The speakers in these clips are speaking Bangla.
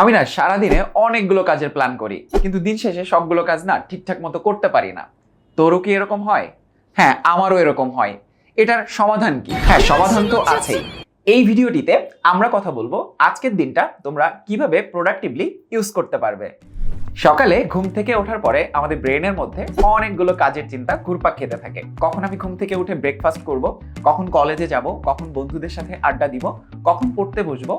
আমি না সারাদিনে অনেকগুলো কাজের প্ল্যান করি, কিন্তু দিন শেষে সবগুলো কাজ না ঠিকঠাক মতো করতে পারি না। তোরও কি এরকম হয়? হ্যাঁ আমারও এরকম হয়। এটার সমাধান কি? হ্যাঁ সমাধান তো আছেই। এই ভিডিওটিতে আমরা কথা বলব আজকের দিনটা তোমরা কীভাবে প্রোডাক্টিভলি ইউজ করতে পারবে। সকালে ঘুম থেকে ওঠার পরে আমাদের ব্রেনের মধ্যে অনেকগুলো কাজের চিন্তা ঘুরপাক খেতে থাকে। কখন আমি ঘুম থেকে উঠে ব্রেকফাস্ট করব, কখন কলেজে যাব, কখন বন্ধুদের সাথে আড্ডা দিব, কখন পড়তে বসবো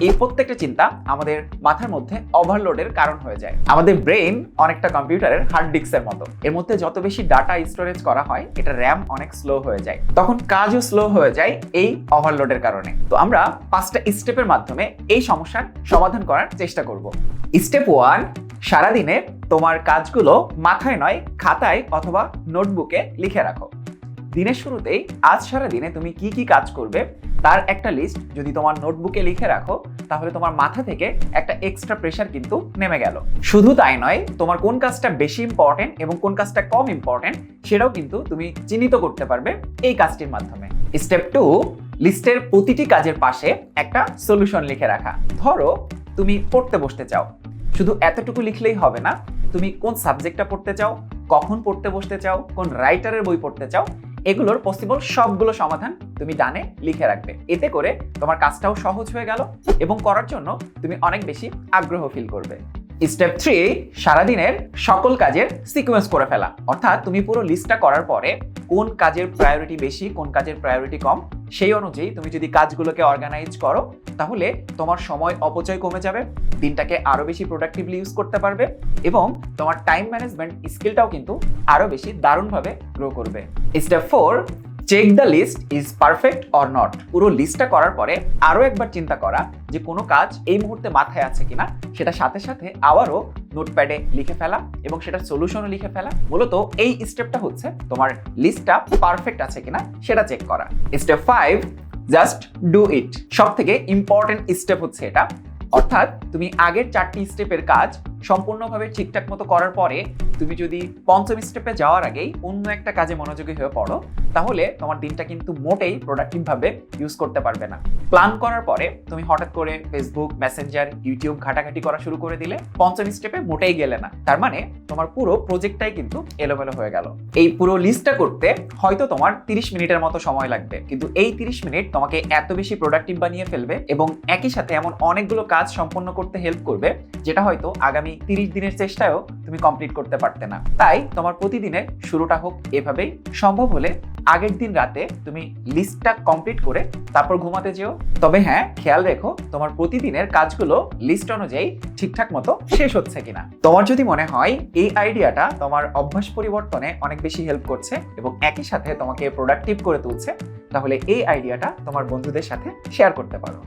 এই প্রত্যেকটা চিন্তা আমাদের মাথার মধ্যে ওভারলোডের কারণ হয়ে যায়। আমাদের ব্রেন অনেকটা কম্পিউটারের হার্ড ডিস্কের মতো। এর মধ্যে যত বেশি ডাটা স্টোরেজ করা হয়, এটা র্যাম অনেক স্লো হয়ে যায়। তখন কাজও স্লো হয়ে যায় এই ওভারলোডের কারণে। তো আমরা পাঁচটা স্টেপের মাধ্যমে এই সমস্যার সমাধান করার চেষ্টা করব। স্টেপ ওয়ান সারাদিনে তোমার কাজগুলো মাথায় নয়, খাতায় অথবা নোটবুকে লিখে রাখো। দিনের শুরুতেই আজ সারা দিনে তুমি কি কি কাজ করবে, তার একটা লিস্ট যদি তোমার নোটবুকে লিখে রাখো, তাহলে তোমার মাথা থেকে একটা এক্সট্রা প্রেশার কিন্তু নেমে গেল। শুধু তাই নয়, তোমার কোন কাজটা বেশি ইম্পর্টেন্ট এবং কোন কাজটা কম ইম্পর্টেন্ট সেটাও কিন্তু তুমি চিহ্নিত করতে পারবে এই কাজটির মাধ্যমে। স্টেপ টু লিস্টের প্রতিটি কাজের পাশে একটা সলিউশন লিখে রাখা। ধরো, তুমি পড়তে বসতে চাও। শুধু এতটুকু লিখলেই হবে না, তুমি কোন সাবজেক্টটা পড়তে চাও, কখন পড়তে বসতে চাও, কোন রাইটারের বই পড়তে চাও এগুলোর পসিবল সবগুলো সমাধান তুমি ডানে লিখে রাখবে। এতে করে তোমার কাজটাও সহজ হয়ে গেল এবং করার জন্য তুমি অনেক বেশি আগ্রহ ফিল করবে। স্টেপ থ্রি সারাদিনের সকল কাজের সিকোয়েন্স করে ফেলা। অর্থাৎ তুমি পুরো লিস্টটা করার পরে কোন কাজের প্রায়োরিটি বেশি, কোন কাজের প্রায়োরিটি কম, সেই অনুযায়ী তুমি যদি কাজগুলোকে অর্গানাইজ করো তাহলে তোমার সময় অপচয় কমে যাবে, দিনটাকে আরও বেশি প্রোডাক্টিভলি ইউজ করতে পারবে এবং তোমার টাইম ম্যানেজমেন্ট স্কিলটাও কিন্তু আরও বেশি দারুণভাবে গ্রো করবে। Step four check the list is perfect or not পুরো লিস্টটা করার পরে আরও একবার চিন্তা করা যে কোনো কাজ এই মুহূর্তে মাথায় আছে কিনা, সেটা সাথে সাথে আবারও নোটপ্যাডে লিখে ফেলা এবং সেটার সলিউশনও লিখে ফেলা। মূলত এই স্টেপটা হচ্ছে তোমার লিস্টটা পারফেক্ট আছে কিনা, সেটা চেক করা। Step five just do it সব থেকে ইম্পর্টেন্ট স্টেপ হচ্ছে এটা। অর্থাৎ তুমি আগের চারটি স্টেপের কাজ সম্পূর্ণভাবে ঠিকঠাক মতো করার পরে তুমি যদি পঞ্চম স্টেপে যাওয়ার আগেই অন্য একটা কাজে মনোযোগী হয়ে পড়ো, তাহলে তোমার দিনটা কিন্তু মোটেই প্রোডাক্টিভভাবে ইউজ করতে পারবে না। প্ল্যান করার পরে তুমি হঠাৎ করে ফেসবুক মেসেঞ্জার ইউটিউব ঘাটাঘাটি করা শুরু করে দিলে পঞ্চম স্টেপে মোটেই গেলে না। তার মানে তোমার পুরো প্রজেক্টটাই কিন্তু এলোমেলো হয়ে গেল। এই পুরো লিস্টটা করতে হয়তো তোমার তিরিশ মিনিটের মতো সময় লাগবে, কিন্তু এই তিরিশ মিনিট তোমাকে এত বেশি প্রোডাক্টিভ বানিয়ে ফেলবে এবং একই সাথে এমন অনেকগুলো কাজ সম্পন্ন করতে হেল্প করবে, যেটা হয়তো আগামী তিরিশ দিনের চেষ্টায়ও তুমি কমপ্লিট করতে পারতে না। তাই তোমার প্রতিদিনের শুরুটা হোক এভাবেই। সম্ভব হলে আগের দিন রাতে তুমি লিস্টটা কমপ্লিট করে তারপর ঘুমাতে যেও। তবে হ্যাঁ খেয়াল রেখো, তোমার প্রতিদিনের কাজগুলো লিস্ট অনুযায়ী ঠিকঠাক মতো শেষ হচ্ছে কিনা। তোমার যদি মনে হয় এই আইডিয়াটা তোমার অভ্যাস পরিবর্তনে অনেক বেশি হেল্প করছে এবং একই সাথে তোমাকে প্রোডাক্টিভ করে তুলছে, তাহলে এই আইডিয়াটা তোমার বন্ধুদের সাথে শেয়ার করতে পারো।